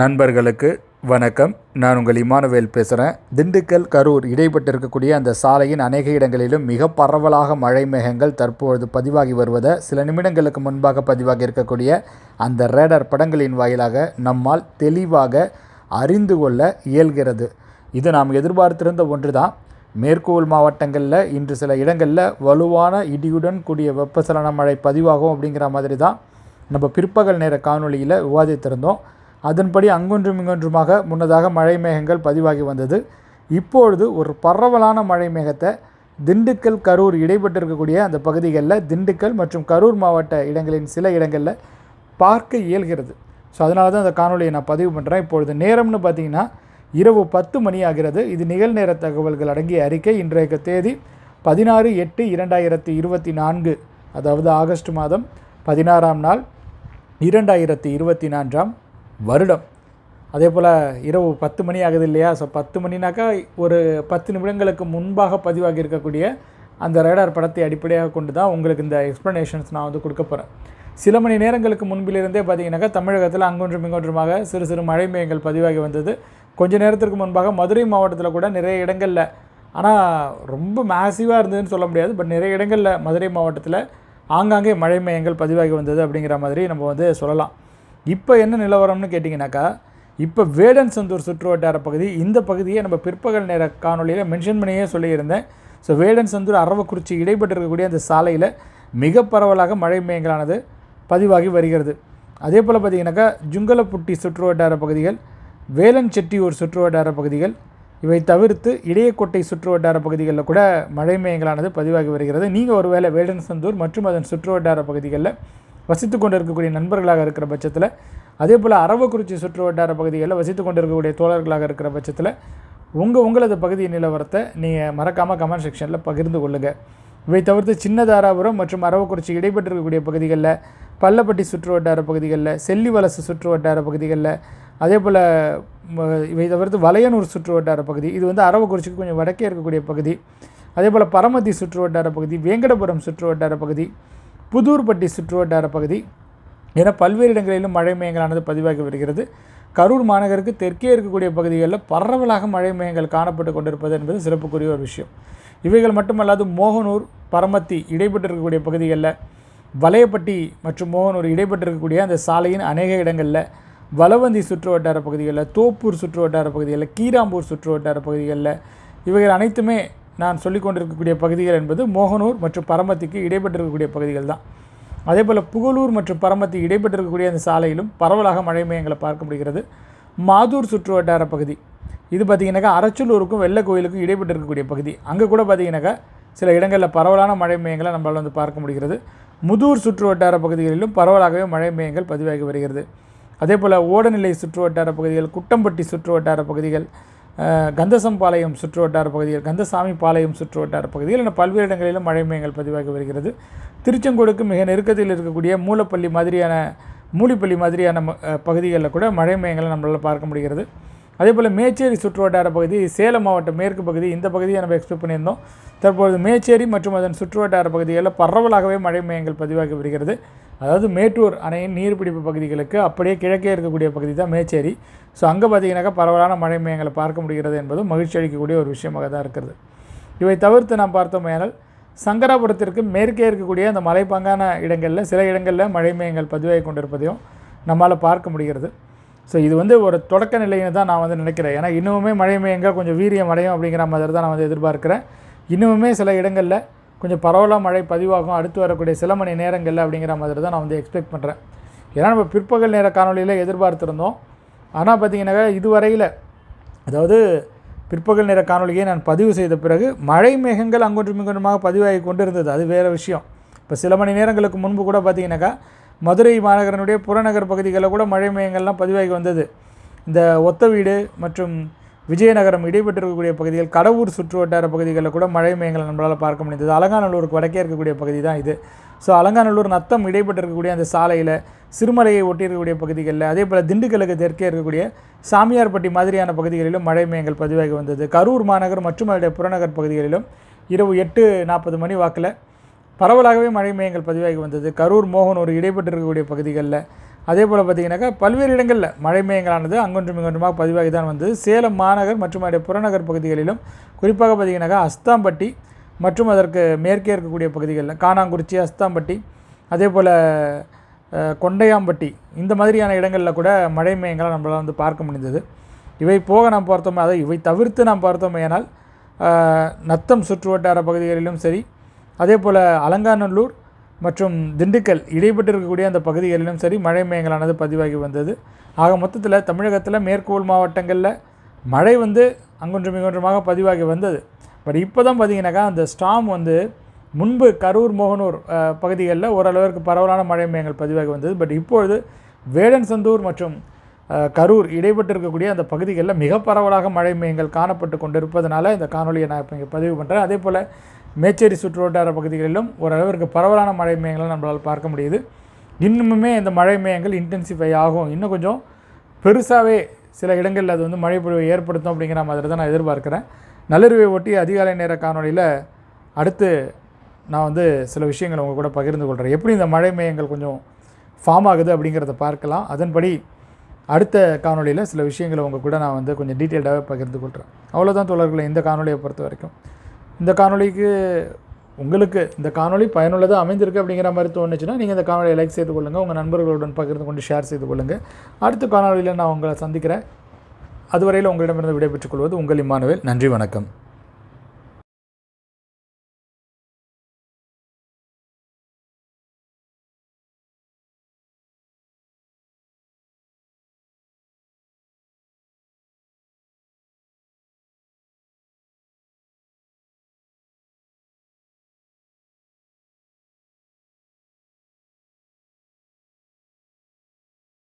நண்பர்களுக்கு வணக்கம். நான் உங்கள் இமானுவேல் பேசுகிறேன் திண்டுக்கல் கரூர் இடைப்பட்டு இருக்கக்கூடிய அந்த சாலையின் அநேக இடங்களிலும் மிக பரவலாக மழை மேகங்கள் தற்பொழுது பதிவாகி வருவதை சில நிமிடங்களுக்கு முன்பாக பதிவாகி இருக்கக்கூடிய அந்த ரேடர் படங்களின் வாயிலாக நம்மால் தெளிவாக அறிந்து கொள்ள இயல்கிறது. இது நாம் எதிர்பார்த்திருந்த ஒன்று தான் மேற்கோள் மாவட்டங்களில் இன்று சில இடங்களில் வலுவான இடியுடன் கூடிய வெப்பசலன மழை பதிவாகும் அப்படிங்கிற மாதிரி தான் நம்ம பிற்பகல் நேர காணொளியில் விவாதித்திருந்தோம். அதன்படி அங்கொன்றும் இங்கொன்றுமாக முன்னதாக மழை மேகங்கள் பதிவாகி வந்தது. இப்பொழுது ஒரு பரவலான மழை மேகத்தை திண்டுக்கல் கரூர் இடைப்பட்டிருக்கக்கூடிய அந்த பகுதிகளில் திண்டுக்கல் மற்றும் கரூர் மாவட்ட இடங்களின் சில இடங்களில் பார்க்க இயல்கிறது. ஸோ அதனால தான் அந்த காணொலியை நான் பதிவு பண்ணுறேன் இப்பொழுது நேரம்னு பார்த்தீங்கன்னா இரவு பத்து மணி ஆகிறது. இது நிகழ்நேர தகவல்கள் அடங்கிய அறிக்கை. இன்றைய தேதி பதினாறு எட்டு இரண்டாயிரத்தி இருபத்தி நான்கு அதாவது ஆகஸ்ட் மாதம் பதினாறாம் நாள் இரண்டாயிரத்தி இருபத்தி நான்காம். வருடம். அதே போல் இரவு பத்து மணி ஆகுது இல்லையா? ஸோ பத்து மணினாக்கா ஒரு பத்து நிமிடங்களுக்கு முன்பாக பதிவாகி இருக்கக்கூடிய அந்த ரேடார் படத்தை அடிப்படையாக கொண்டு தான் உங்களுக்கு இந்த எக்ஸ்ப்ளனேஷன்ஸ் நான் வந்து கொடுக்க போகிறேன் சில மணி நேரங்களுக்கு முன்பிலிருந்தே பார்த்தீங்கன்னாக்கா தமிழகத்தில் அங்கொன்றும் இங்கொன்றுமாக சிறு சிறு மழை மேகங்கள் பதிவாகி வந்தது. கொஞ்ச நேரத்திற்கு முன்பாக மதுரை மாவட்டத்தில் கூட நிறைய இடங்களில் ஆனால் ரொம்ப மேசிவாக இருந்ததுன்னு சொல்ல முடியாது. பட் நிறைய இடங்களில் மதுரை மாவட்டத்தில் ஆங்காங்கே மழை மேகங்கள் பதிவாகி வந்தது அப்படிங்கிற மாதிரி நம்ம வந்து சொல்லலாம். இப்போ என்ன நிலவரம்னு கேட்டிங்கனாக்கா இப்போ வேடன்சந்தூர் சுற்று வட்டார பகுதி இந்த பகுதியை நம்ம பிற்பகல் நேர காணொலியில் மென்ஷன் பண்ணியே சொல்லியிருந்தேன். ஸோ வேடன்சந்தூர் அரவக்குறிச்சி இடைப்பட்டு இருக்கக்கூடிய அந்த சாலையில் மிக பரவலாக மழை மேங்கலானது பதிவாகி வருகிறது. அதே போல் பார்த்திங்கனாக்கா ஜுங்கலப்புட்டி சுற்று வட்டார பகுதிகள் வேலஞ்செட்டியூர் சுற்று வட்டார பகுதிகள் இவை தவிர்த்து இடையக்கோட்டை சுற்று வட்டார பகுதிகளில் கூட மழை மேயங்களானது பதிவாகி வருகிறது. நீங்கள் ஒருவேளை வேடன்சந்தூர் மற்றும் அதன் சுற்று வட்டார பகுதிகளில் வசித்து கொண்டு இருக்கக்கூடிய நண்பர்களாக இருக்கிற பட்சத்தில் அதே போல் அரவக்குறிச்சி சுற்று வட்டார பகுதிகளில் வசித்து கொண்டு இருக்கக்கூடிய தோழர்களாக இருக்கிற பட்சத்தில் உங்கள் உங்களது பகுதி நிலவரத்தை நீங்கள் மறக்காமல் கமெண்ட் செக்ஷனில் பகிர்ந்து கொள்ளுங்கள் இவை தவிர்த்து சின்னதாராபுரம் மற்றும் அரவக்குறிச்சி இடைப்பட்டு இருக்கக்கூடிய பகுதிகளில் பள்ளப்பட்டி சுற்று வட்டார பகுதிகளில் செல்லிவலசு சுற்று வட்டார பகுதிகளில் அதே போல் இவை தவிர்த்து வலையனூர் சுற்று வட்டார பகுதி இது வந்து அரவக்குறிச்சிக்கு கொஞ்சம் வடக்கே இருக்கக்கூடிய பகுதி. அதே போல் பரமத்தி சுற்று வட்டார பகுதி வேங்கடபுரம் சுற்று வட்டார பகுதி புதூர்பட்டி சுற்றுவட்டார பகுதி என பல்வேறு இடங்களிலும் மழை மேகங்களானது பதிவாகி வருகிறது. கரூர் மாநகருக்கு தெற்கே இருக்கக்கூடிய பகுதிகளில் பரவலாக மழை மேகங்கள் காணப்பட்டு கொண்டிருப்பது என்பது சிறப்புக்குரிய ஒரு விஷயம். இவைகள் மட்டுமல்லாது மோகனூர் பரமத்தி இடைப்பட்டு இருக்கக்கூடிய பகுதிகளில் வலையப்பட்டி மற்றும் மோகனூர் இடைப்பட்டு இருக்கக்கூடிய அந்த சாலையின் அநேக இடங்களில் வலவந்தி சுற்று வட்டார பகுதிகளில் தோப்பூர் சுற்று வட்டார பகுதிகளில் கீராம்பூர் சுற்று வட்டார பகுதிகளில் இவைகள் அனைத்துமே நான் சொல்லிக் கொண்டிருக்கக்கூடிய பகுதிகள் என்பது மோகனூர் மற்றும் பரமத்திக்கு இடைப்பட்டிருக்கக்கூடிய பகுதிகள் தான். அதே போல் புகழூர் மற்றும் பரமத்தி இடைப்பட்டிருக்கக்கூடிய அந்த சாலையிலும் பரவலாக மழை மையங்களை பார்க்க முடிகிறது. மாதூர் சுற்று வட்டார பகுதி. இது பார்த்திங்கனாக்கா அரச்சலூருக்கும் வெள்ளை கோயிலுக்கும் இடைப்பட்டு பகுதி. அங்கே கூட பார்த்திங்கனாக்கா சில இடங்களில் பரவலான மழை மையங்களை நம்மளால் வந்து பார்க்க முடிகிறது. முதூர் சுற்று வட்டார பகுதிகளிலும் பரவலாகவே மழை மையங்கள் பதிவாகி வருகிறது. அதே போல் ஓடநிலை சுற்று வட்டார பகுதிகள் குட்டம்பட்டி சுற்று வட்டார பகுதிகள் கந்தசம்பாளையம் பாளையம் சுற்றுவட்டார பகுதிகள் கந்தசாமி பாளையம் சுற்றுவட்டார பகுதியில் பகுதிகள் என பல்வேறு இடங்களிலும் மழை மேகங்கள் பதிவாகி வருகிறது. திருச்செங்கோடுக்கு மிக நெருக்கத்தில் இருக்கக்கூடிய மூலப்பள்ளி மாதிரியான மூலிப்பள்ளி மாதிரியான பகுதிகளில் கூட மழை மேகங்களை நம்மளால் பார்க்க முடிகிறது. அதே போல் மேச்சேரி சுற்றுவட்டார பகுதி சேலம் மாவட்டம் மேற்கு பகுதி இந்த பகுதியை நம்ம எக்ஸ்பெக்ட் பண்ணியிருந்தோம். தற்போது மேச்சேரி மற்றும் அதன் சுற்றுவட்டார பகுதிகளில் பரவலாகவே மழை மேகங்கள் பதிவாகி வருகிறது. அதாவது மேட்டூர் அணையின் நீர்பிடிப்பு பகுதிகளுக்கு அப்படியே கிழக்கே இருக்கக்கூடிய பகுதி தான் மேச்சேரி. ஸோ அங்கே பார்த்தீங்கன்னாக்கா பரவலான மழை மேகங்களை பார்க்க முடிகிறது என்பதும் மகிழ்ச்சி அளிக்கக்கூடிய ஒரு விஷயமாக தான் இருக்கிறது. இவை தவிர்த்து நாம் பார்த்தோமேனால் சங்கராபுரத்திற்கு மேற்கே இருக்கக்கூடிய அந்த மலைப்பாங்கான இடங்களில் சில இடங்களில் மழை மேகங்கள் பதிவாகி கொண்டிருப்பதையும் நம்மால் பார்க்க முடிகிறது. ஸோ இது வந்து ஒரு தொடக்க நிலைன்னு தான் நான் வந்து நினைக்கிறேன். ஏன்னா இன்னுமே மழை மேகங்கள் கொஞ்சம் வீரியம் அடையும் அப்படிங்கிற மாதிரி தான் நான் வந்து எதிர்பார்க்குறேன். இன்னுமே சில இடங்களில் கொஞ்சம் பரவலாக மழை பதிவாகும் அடுத்து வரக்கூடிய சில மணி நேரங்களில் அப்படிங்கிற மாதிரி தான் நான் வந்து எக்ஸ்பெக்ட் பண்ணுறேன் ஏன்னா நம்ம பிற்பகல் நேர காணொலியில் எதிர்பார்த்துருந்தோம். ஆனால் பார்த்திங்கனாக்கா இதுவரையில் அதாவது பிற்பகல் நேர காணொலியை நான் பதிவு செய்த பிறகு மழை மேகங்கள் அங்கொன்றும் இங்கொன்றுமாக பதிவாகி கொண்டு இருந்தது அது வேறு விஷயம். இப்போ சில மணி நேரங்களுக்கு முன்பு கூட பார்த்திங்கனாக்கா மதுரை மாநகரனுடைய புறநகர் பகுதிகளில் கூட மழை மேகங்கள்லாம் பதிவாகி வந்தது. இந்த ஒத்த வீடு மற்றும் விஜயநகரம் இடைபெற்றிருக்கக்கூடிய பகுதிகள் கடவுர் சுற்று வட்டார பகுதிகளில் கூட மழை மேகங்களை நம்மளால் பார்க்க முடிந்தது. அலங்காநல்லூருக்கு வடக்கே இருக்கக்கூடிய பகுதி தான் இது. ஸோ அலங்காநல்லூர் நத்தம் இடைப்பட்டிருக்கக்கூடிய அந்த சாலையில் சிறுமலையை ஒட்டியிருக்கக்கூடிய பகுதிகளில் அதே போல் திண்டுக்கலுக்கு தெற்கே இருக்கக்கூடிய சாமியார்பட்டி மாதிரியான பகுதிகளிலும் மழை மேகங்கள் பதிவாகி வந்தது. கரூர் மாநகர் மற்றும் அதனுடைய புறநகர் பகுதிகளிலும் இரவு எட்டு நாற்பது மணி வாக்கில் பரவலாகவே மழை மேகங்கள் பதிவாகி வந்தது. கரூர் மோகனூர் இடைப்பட்டு இருக்கக்கூடிய பகுதிகளில் அதே போல் பார்த்தீங்கன்னாக்கா பல்வேறு இடங்களில் மழை மேயங்களானது அங்கொன்றும் இங்கொன்றுமாக பதிவாகி தான் வந்தது. சேலம் மாநகர் மற்றும் அதனுடைய புறநகர் பகுதிகளிலும் குறிப்பாக பார்த்தீங்கன்னாக்கா அஸ்தாம்பட்டி மற்றும் அதற்கு மேற்கே இருக்கக்கூடிய பகுதிகளில் காணாங்குறிச்சி அஸ்தாம்பட்டி அதே போல் கொண்டையாம்பட்டி இந்த மாதிரியான இடங்களில் கூட மழை மேகங்களை நம்மளால் வந்து பார்க்க முடிந்தது. இவை போக நாம் பார்த்தோமே அதை இவை தவிர்த்து நாம் பார்த்தோமேனால் நத்தம் சுற்று வட்டார பகுதிகளிலும் சரி அதே போல் அலங்காநல்லூர் மற்றும் திண்டுக்கல் இடைப்பட்டு இருக்கக்கூடிய அந்த பகுதிகளிலும் சரி மழை மேகங்களானது பதிவாகி வந்தது. ஆக மொத்தத்தில் தமிழகத்தில் மேற்கோள் மாவட்டங்களில் மழை வந்து அங்கொன்றும் இங்கொன்றுமாக பதிவாகி வந்தது. பட் இப்போ தான் பார்த்தீங்கன்னாக்கா அந்த ஸ்டாம் வந்து முன்பு கரூர் மோகனூர் பகுதிகளில் ஓரளவிற்கு பரவலான மழை மேயங்கள் பதிவாகி வந்தது. பட் இப்பொழுது வேடன்சந்தூர் மற்றும் கரூர் இடைப்பட்டு இருக்கக்கூடிய அந்த பகுதிகளில் மிக பரவலாக மழை மேயங்கள் காணப்பட்டு கொண்டிருப்பதனால இந்த காணொலியை நான் இப்போ இங்கே பதிவு பண்ணுறேன் அதே போல் மேச்சேரி சுற்றுவட்டார பகுதிகளிலும் ஓரளவிற்கு பரவலான மழை மேகங்களை நம்மளால் பார்க்க முடியுது. இன்னுமுமே இந்த மழை மேகங்கள் இன்டென்சிஃபை ஆகும். இன்னும் கொஞ்சம் பெருசாகவே சில இடங்களில் அது வந்து மழை பொழிவை ஏற்படுத்தும் அப்படிங்கிற மாதிரி தான் நான் எதிர்பார்க்குறேன். நள்ளிரவை ஒட்டி அதிகாலை நேர காணொளியில் அடுத்து நான் வந்து சில விஷயங்களை உங்கள் கூட பகிர்ந்து கொள்கிறேன் எப்படி இந்த மழை மேகங்கள் கொஞ்சம் ஃபார்ம் ஆகுது அப்படிங்கிறத பார்க்கலாம். அதன்படி அடுத்த காணொளியில் சில விஷயங்களை உங்கள் கூட நான் வந்து கொஞ்சம் டீட்டெயில்டாகவே பகிர்ந்து கொள்கிறேன் அவ்வளோதான் தோழர்களை இந்த காணொலியை பொறுத்த வரைக்கும் இந்த காணொளிக்கு உங்களுக்கு இந்த காணொளி பயனுள்ளதாக அமைந்திருக்கு அப்படிங்கிற மாதிரி தோணுச்சுன்னா நீங்கள் இந்த காணொலியை லைக் செய்து கொள்ளுங்கள் உங்கள் நண்பர்களுடன் பகிர்ந்து கொண்டு ஷேர் செய்து கொள்ளுங்கள் அடுத்த காணொளியில் நான் உங்களை சந்திக்கிறேன். அதுவரையில் உங்களிடமிருந்து விடைபெற்றுக் கொள்வது உங்கள் இம்மானுவேல். நன்றி வணக்கம்.